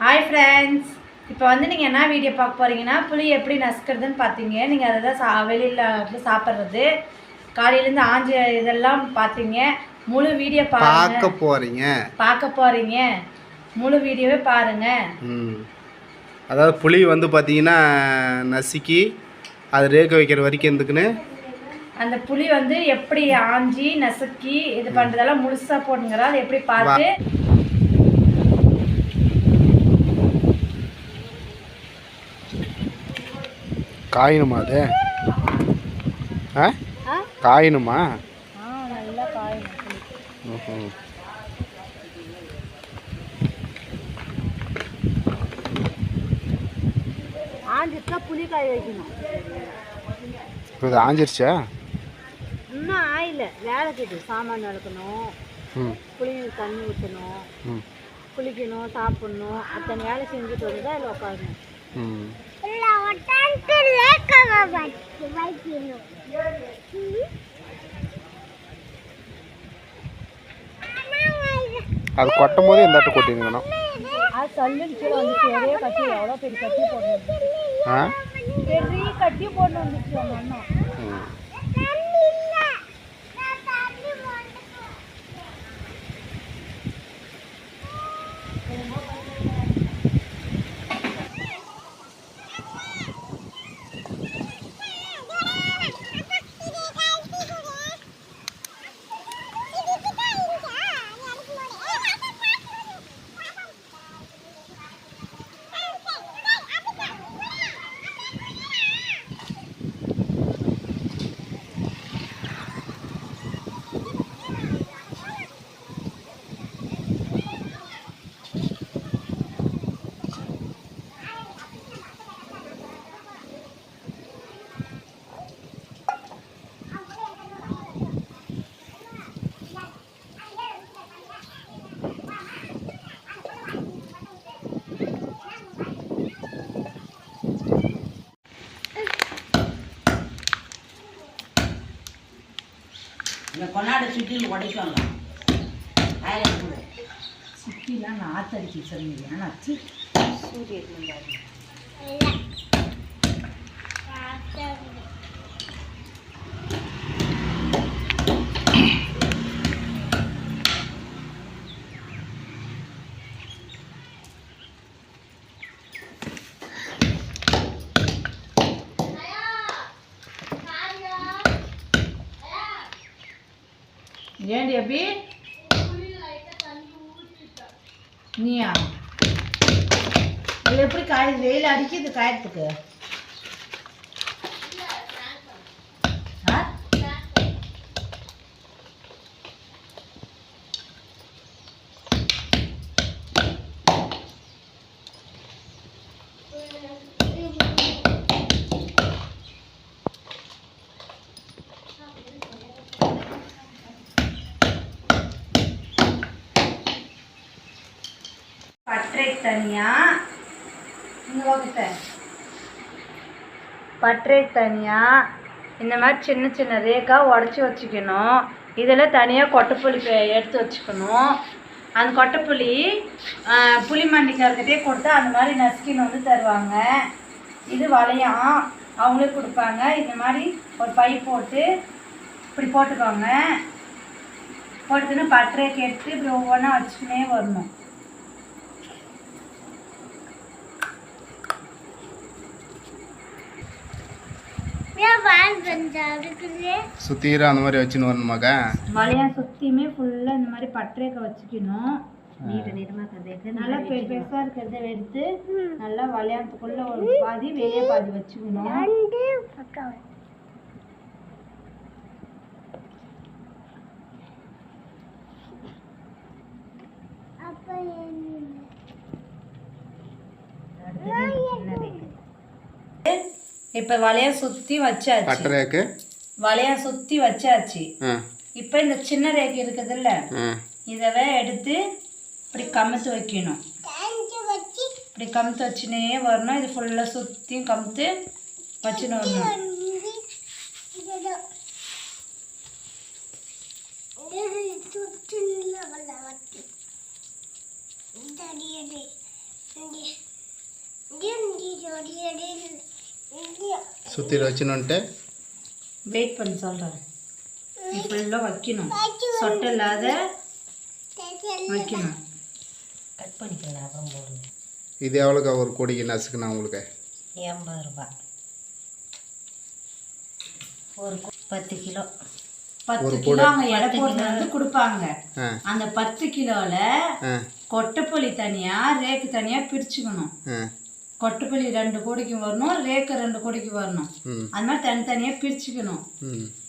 Hi friends இப்போ வந்து நீங்கள் என்ன வீடியோ பார்க்க போகிறீங்கன்னா புளி எப்படி நசுக்கிறதுன்னு பார்த்தீங்க. நீங்கள் அதை தான் சா வெளியில் சாப்பிட்றது. காலையிலேருந்து ஆஞ்ச இதெல்லாம் பார்த்தீங்க. முழு வீடியோ பார்க்க பாருங்க போறீங்க. பார்க்க போகிறீங்க முழு வீடியோவே பாருங்க. ம். அதாவது புளி வந்து பார்த்தீங்கன்னா நசுக்கி அது ரேக்க வைக்கிற வரைக்கும் எதுக்குன்னு அந்த புளி வந்து எப்படி ஆஞ்சி நசுக்கி இது பண்ணுறதெல்லாம் முழுசாக போட்டுங்கிறா அதை எப்படி பார்த்து காயணுமா அது? ஆ? காயணுமா? ம்ஹும். ஆஞ்சிட்டா புளி காய வைக்கணும். இப்போ இது ஆஞ்சிருச்சா? இன்னும் ஆயில. வேலைக்குது சாமான் விளக்கணும் ம். புளி தண்ணி ஊற்றணும் ம். குளிக்கணும் சாப்பிடணும். அத்தனை வேலை செஞ்சுட்டு வந்து தான் அதில் உட்காரணும் ம் அது கொட்டும் போதே இந்த ஆட்டை கொட்டிருக்கணும் அது தள்ளுன்னு கீழே வந்துச்சு ஒரே கட்டி எவ்வளோ பெரிய கட்டி ஆ? பெரிய கட்டி அந்த அண்ணா ம் இந்த கொண்டாட சுற்றில் உடைக்கல சுற்றிலாம் நான் ஆத்தடிச்சு சொன்னீங்க ஆனால் ஏண்டி அபி நீயா இது எப்படி காய வெயில் அடிக்குது காயத்துக்கு ஆ? பட்டை தனியாக இங்கே தனியாக இந்த மாதிரி சின்ன சின்ன ரேக்காக உடச்சி வச்சுக்கணும். இதில் தனியாக கொட்டைப்புளி எடுத்து வச்சுக்கணும். அந்த கொட்டைப்புளி புளி மண்டிக்காரர்கிட்டே கொடுத்து அந்த மாதிரி நசுக்கின்னு வந்து தருவாங்க. இது வளையம். அவங்களே கொடுப்பாங்க. இந்த மாதிரி ஒரு பை போட்டு இப்படி போட்டுக்கோங்க. போட்டுக்கின்னு பட்டரையை எடுத்து இப்படி ஒவ்வொன்றா வச்சுக்கினே வரணும். சுத்தீர அந்த மாதிரி வச்சுன்னு வரணுமாக்கா வளையம் சுற்றியுமே ஃபுல்லாக இந்த மாதிரி பட்டரைக்க வச்சுக்கணும். நல்லா பெரு பெருசாக இருக்கிறத எடுத்து நல்லா வளையத்துக்குள்ள ஒரு பாதி வெளியே பாதி வச்சுக்கணும். இப்போ வளையம் சுற்றி வச்சாச்சு. பட்டை ரேக்கு. வளையம் சுற்றி வச்சாச்சு. இப்போ இந்த சின்ன ரேகை இருக்குதுல்ல இதவே எடுத்து இப்படி கமுத்து வைக்கணும். இப்படி கமுத்து வச்சுனே வரணும். இது ஃபுல்லாக சுற்றியும் கமுத்து வச்சுன்னு வரணும். சுற்றி வச்சுனுன்ட்டு வெயிட் பண்ணி சொல்கிறேன் ஃபுல்லாக வைக்கணும். சொட்டை இல்லாத வைக்கணும். கட் பண்ணிக்கலாம் அப்புறம் போடுங்க. இது எவ்வளோக்கா ஒரு கோடிக்கு நசுக்குண்ணா உங்களுக்கு? எண்பது ரூபாய் ஒரு பத்து கிலோ. பத்து கிலோ அவங்க எடை போட்டு வந்து கொடுப்பாங்க. அந்த பத்து கிலோல கொட்டைப்புளி தனியா ரேக்கு தனியா பிரிச்சுக்கணும். ஆ கொட்டைப்புளி ரெண்டு கோடிக்கு வரணும் ரேக்கு ரெண்டு கோடிக்கு வரணும். அது மாதிரி தனித்தனியா பிரிச்சுக்கணும்.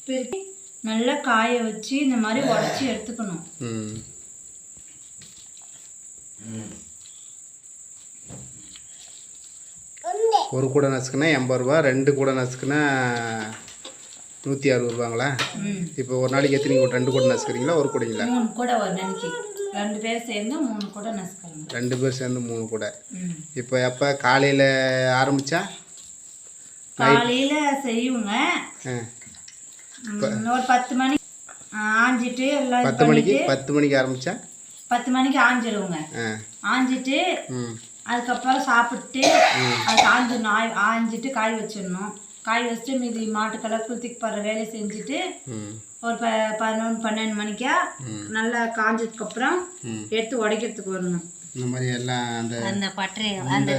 பிரிச்சு நல்லா காய வச்சு இந்த மாதிரி உடச்சி எடுத்துக்கணும். ஒரு கூடை நசுக்குனா எண்பது ரூபா ரெண்டு கூடை நசுக்குனா நூற்றி அறுபது ரூபாங்களா? இப்போ ஒரு நாளைக்கு எத்தனை கூடை? ரெண்டு கூடை நசுக்குறீங்களா? ஒரு கூடைங்களா மூணு கூட ஒரு நினைக்கி ரெண்டு பேர் சேர்ந்து மூணு கூட நசுக்கணும் ரெண்டு பேர் சேர்ந்து மூணு கூடை. இப்போ எப்போ காலையில் ஆரம்பித்தா காலையில செய்யுங்க ம், ஒரு பத்து மணி ஆஞ்சிட்டு எல்லாம் பத்து மணிக்கு பத்து மணிக்கு ஆரம்பித்தா பத்து மணிக்கு ஆஞ்சிடுவோங்க ஆஞ்சிட்டு அதுக்கப்புறம் சாப்பிட்டு அது காஞ்சிடணும் ஆய் ஆஞ்சிட்டு காய் வச்சிடணும். காய் வச்சுட்டு மீதி மாட்டுக்கெல்லாம் குளித்துக்கு போகிற வேலையை செஞ்சுட்டு ஒரு ப பதினொன்று பன்னெண்டு மணிக்கா நல்லா காஞ்சதுக்கப்புறம். எடுத்து உடைக்கிறதுக்கு வரணும். இந்த மாதிரி எல்லாம் அந்த அந்த பட்டறை அந்த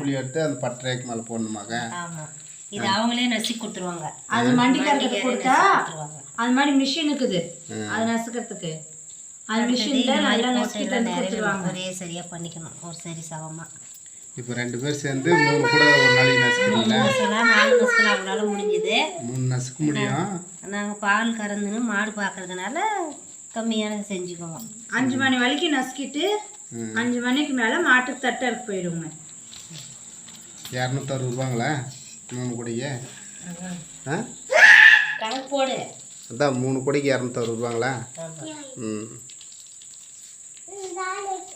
புளி எடுத்து அந்த பட்டரைக்கு மேலே போடணுமாங்க? ஆமாம் இது அவங்களே நசுக்கி கொடுத்துருவாங்க. அது மண்டிக்காரர்கிட்ட கொடுத்தா அது மாதிரி மிஷின் இருக்குது அது நசுக்கிறதுக்கு. அது மிஷின்ல நல்லா நசுக்கி தந்து கொடுத்துருவாங்க. ஒரே சரியாக பண்ணிக்கணும். ஒரு சரி சமமாக இப்போ ரெண்டு பேர் சேர்ந்து மூணு கூட ஒரு நாளைக்கு நசுக்கிறீங்களா? அவங்களால முடிஞ்சது. மூணு நசுக்க முடியும். நாங்கள் பால் கறந்துன்னு மாடு பார்க்கறதுனால கம்மியான செஞ்சுக்குவோம். அஞ்சு மணி வரைக்கும் நசுக்கிட்டு. அஞ்சு மணிக்கு மேலே மாட்டுக்கு தட்டை எடுத்து போயிடுவோங்க இரநூத்தறுபது ரூபாங்களா? மூணு கொடிக்கு ஆ? கணக்கு போடு. அதான் மூணு கொடிக்கு இரநூத்தறுபது ரூபாங்களா? ம்.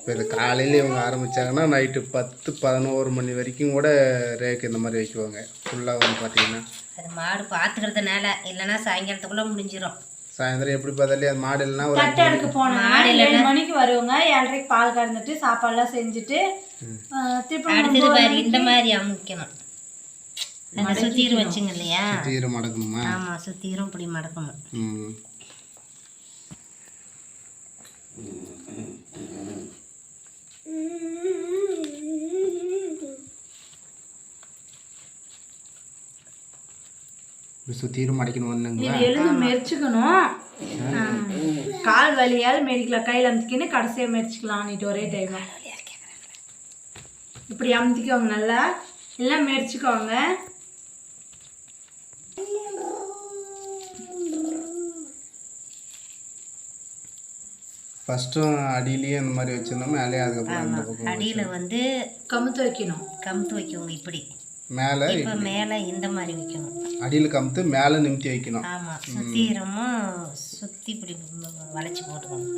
இப்போ இது காலையில் இவங்க ஆரம்பித்தாங்கன்னா நைட்டு பத்து பதினோரு மணி வரைக்கும் கூட ரேக்கு இந்த மாதிரி வைக்குவாங்க. ஃபுல்லாக வந்து பார்த்தீங்கன்னா அது மாடு பார்த்துக்கிறதுனால இல்லைன்னா சாயங்காலத்துக்குள்ளே முடிஞ்சிடும் சாயந்தரம் எப்படி பார்த்தாலே அது மாடு இல்லைன்னா ஒரு தட்டை எடுக்க போனோம்னா ஏழு மணிக்கு வருவாங்க. ஏழரைக்கு பால் கறந்துட்டு சாப்பாடுலாம் செஞ்சுட்டு அடுத்தது பாரு இந்த மாதிரி அமுக்கணும். சுத்தீர் வச்சுங்க இல்லையா? தீரம் மடக்கணுமா? ஆமாம் சுத்தீரும் இப்படி மடக்கணும். சுத்தீரும் மடக்கணும்னுங்களா இது எழுந்து மெரிச்சுக்கணும். கால் வலியால் மெரிக்கலாம். கையில் அமுத்திக்கின்னு கடைசியாக மெரிச்சுக்கலாம்னுட்டு ஒரே டைம் இப்படி அமுத்திக்கோங்க நல்லா. எல்லாம் மெரிச்சுக்கோங்க. ஃபஸ்ட்டும் அடியிலேயே இந்த மாதிரி வச்சிருந்தோம். மேலே அதுக்கப்புறம் அடியில் வந்து கமுத்து வைக்கணும். கமுத்து வைக்கவங்க இப்படி. மேலே இப்போ மேலே இந்த மாதிரி வைக்கணும். அடியில் கமுத்து மேலே நிமித்தி வைக்கணும். ஆமாம் சுத்தீரமும் சுற்றி இப்படி வளைச்சி போட்டுக்கணும்.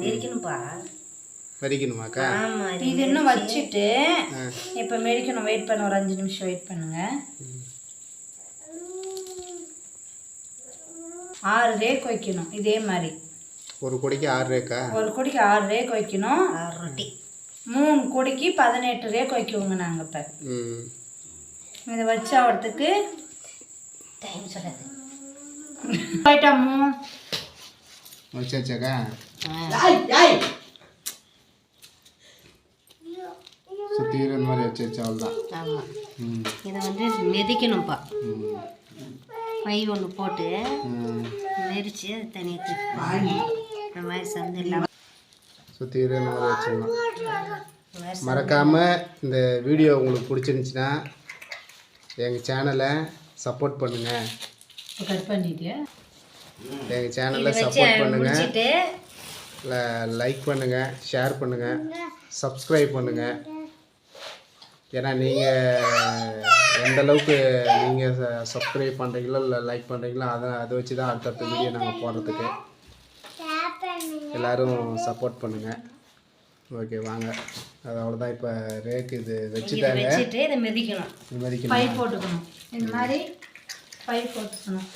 மெரிக்கணும்ப்பா வரிக்கணுமாக்கா ஆமாம் இது இது இன்னும் வச்சுட்டு இப்போ மெரிக்கணும் வெயிட் பண்ண ஒரு அஞ்சு நிமிஷம் வெயிட் பண்ணுங்க. ஆறு ரேக் வைக்கணும் இதே மாதிரி. ஒரு கொடிக்கு ஆறு ரேக்கா? ஒரு கொடிக்கு ஆறு ரேக் வைக்கணும். ஆறு ரொட்டி. மூணு கொடிக்கு பதினெட்டு ரேக் வைக்குவோங்க நாங்கள் இப்போ. ம். இதை வச்சு ஆகிறதுக்கு டைம் சொல்லாது. போயிட்டாமோ வச்சாச்சாக்கா சுத்தீரம் இந்த மாதிரி வச்சு வச்சு அவ்வளோதான் ஆமாம் ம். இதை வந்து மெதிக்கணும்ப்பா ம். பை ஒன்று போட்டு மெரிச்சு தனியாக இந்த மாதிரி சந்து இல்லாமல் மாதிரி மறக்காமல் இந்த வீடியோ உங்களுக்கு பிடிச்சிருந்துச்சின்னா எங்கள் சேனலை சப்போர்ட் பண்ணுங்கள் கட் எங்கள் சேனலை சப்போர்ட் பண்ணுங்கள் லைக் பண்ணுங்கள் ஷேர் பண்ணுங்கள் சப்ஸ்கிரைப் பண்ணுங்கள் ஏன்னா நீங்கள் எந்த அளவுக்கு நீங்கள் சப்ஸ்கிரைப் பண்ணுறீங்களோ இல்லை லைக் பண்ணுறீங்களோ அதை அதை வச்சு தான் அடுத்தடுத்த வீடியோ நாங்கள் போடுறதுக்கு. எல்லோரும் சப்போர்ட் பண்ணுங்கள் ஓகே வாங்க. அது அவ்வளோதான் இப்போ ரேக் இது வச்சுட்டாங்க வச்சுட்டு இதை மிதிக்கணும். மிதிக்கணும்? பைப் போட்டுக்கணும். இந்த மாதிரி பைப் போட்டுக்கணும்.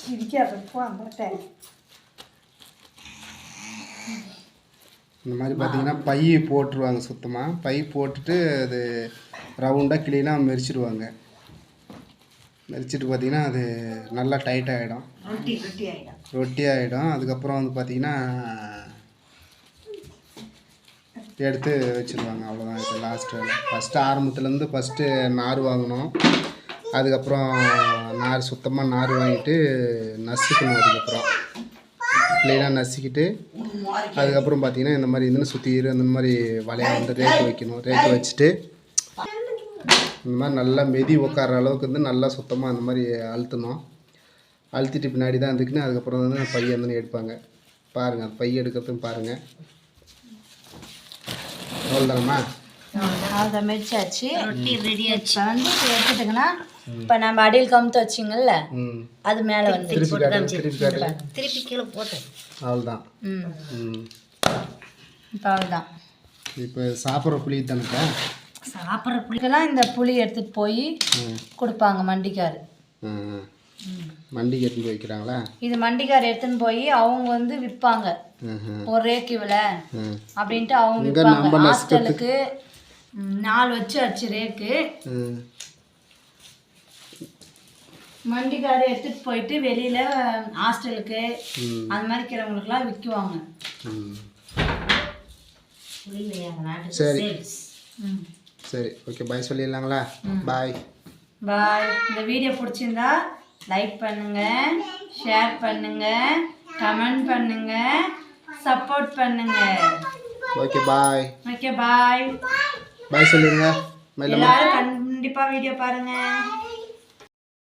சிரிக்காத போ அந்த இந்த மாதிரி பார்த்தீங்கன்னா பை போட்டுருவாங்க சுத்தமாக பை போட்டுட்டு அது ரவுண்டாக க்ளீனாக மெரிச்சிடுவாங்க. மெரிச்சிட்டு பார்த்தீங்கன்னா அது நல்லா டைட் ஆகிடும் ரொட்டி ஆகிடும் அதுக்கப்புறம் வந்து பார்த்தீங்கன்னா எடுத்து வச்சுருவாங்க. அவ்வளோதான் இது லாஸ்ட் வேலை ஃபஸ்ட்டு ஆரம்பத்துலேருந்து ஃபஸ்ட்டு நார் வாங்கணும். அதுக்கப்புறம் நார் சுத்தமாக நார் வாங்கிட்டு நசுக்கணும் அதுக்கப்புறம். க்ளீனாக நசுக்கிட்டு அதுக்கப்புறம் பார்த்தீங்கன்னா இந்த மாதிரி இதுன்னு சுற்றி அந்த மாதிரி வலையை வந்து ரேக்கு வைக்கணும். ரேக்கு வச்சுட்டு இந்த மாதிரி நல்லா மெதி உட்கார அளவுக்கு வந்து நல்லா சுத்தமாக அந்த மாதிரி அழுத்தணும். அழுத்திட்டு பின்னாடி தான் இருந்துக்குன்னு அதுக்கப்புறம் வந்து பை வந்து எடுப்பாங்க. பாருங்கள் அந்த பை எடுக்கிறதும் பாருங்கள் அவ்வளோதானம்மா அதை மெரிச்சாச்சு ரொட்டி ரெடி ஆச்சு. வந்து எடுத்துட்டிங்கன்னா இப்போ நம்ம அடியில் கமுத்து வச்சிங்கல்ல அது மேலே வந்து திருப்பி கீழே போட்டு. அவ்வளோதான் இப்போ அவ்வளோதான் இப்போ சாப்பிட்ற புளி தானக்கா? சாப்பிட்ற இதுக்கெல்லாம் இந்த புளி எடுத்துகிட்டு போய் கொடுப்பாங்க மண்டிக்கார். மண்டிக்கு எடுத்துட்டு போய் வைக்கிறாங்களா இது மண்டிக்கார் எடுத்துன்னு போய் அவங்க வந்து விற்பாங்க ஒரு ரேக்கு இவ்வளோ ம் அப்படின்ட்டு அவங்க விற்பாங்க ஹாஸ்டலுக்கு நாலு வச்சு அடிச்சு ரேக்கு. ம் மண்டிக்கார் எடுத்துட்டு போயிட்டு வெளியில ஹாஸ்டலுக்கு அந்த மாதிரி இருக்கிறவங்களுக்குலாம் விற்குவாங்க சரி. சரி ஓகே பாய் சொல்லிடலாங்களா? பாய் பாய் இந்த வீடியோ பிடிச்சிருந்தா லைக் பண்ணுங்க ஷேர் பண்ணுங்க கமெண்ட் பண்ணுங்க சப்போர்ட் பண்ணுங்க. ஓகே பாய் ஓகே பாய் பாய் சொல்லிடுங்க. மெல்ல எல்லாரும் கண்டிப்பா வீடியோ பாருங்க.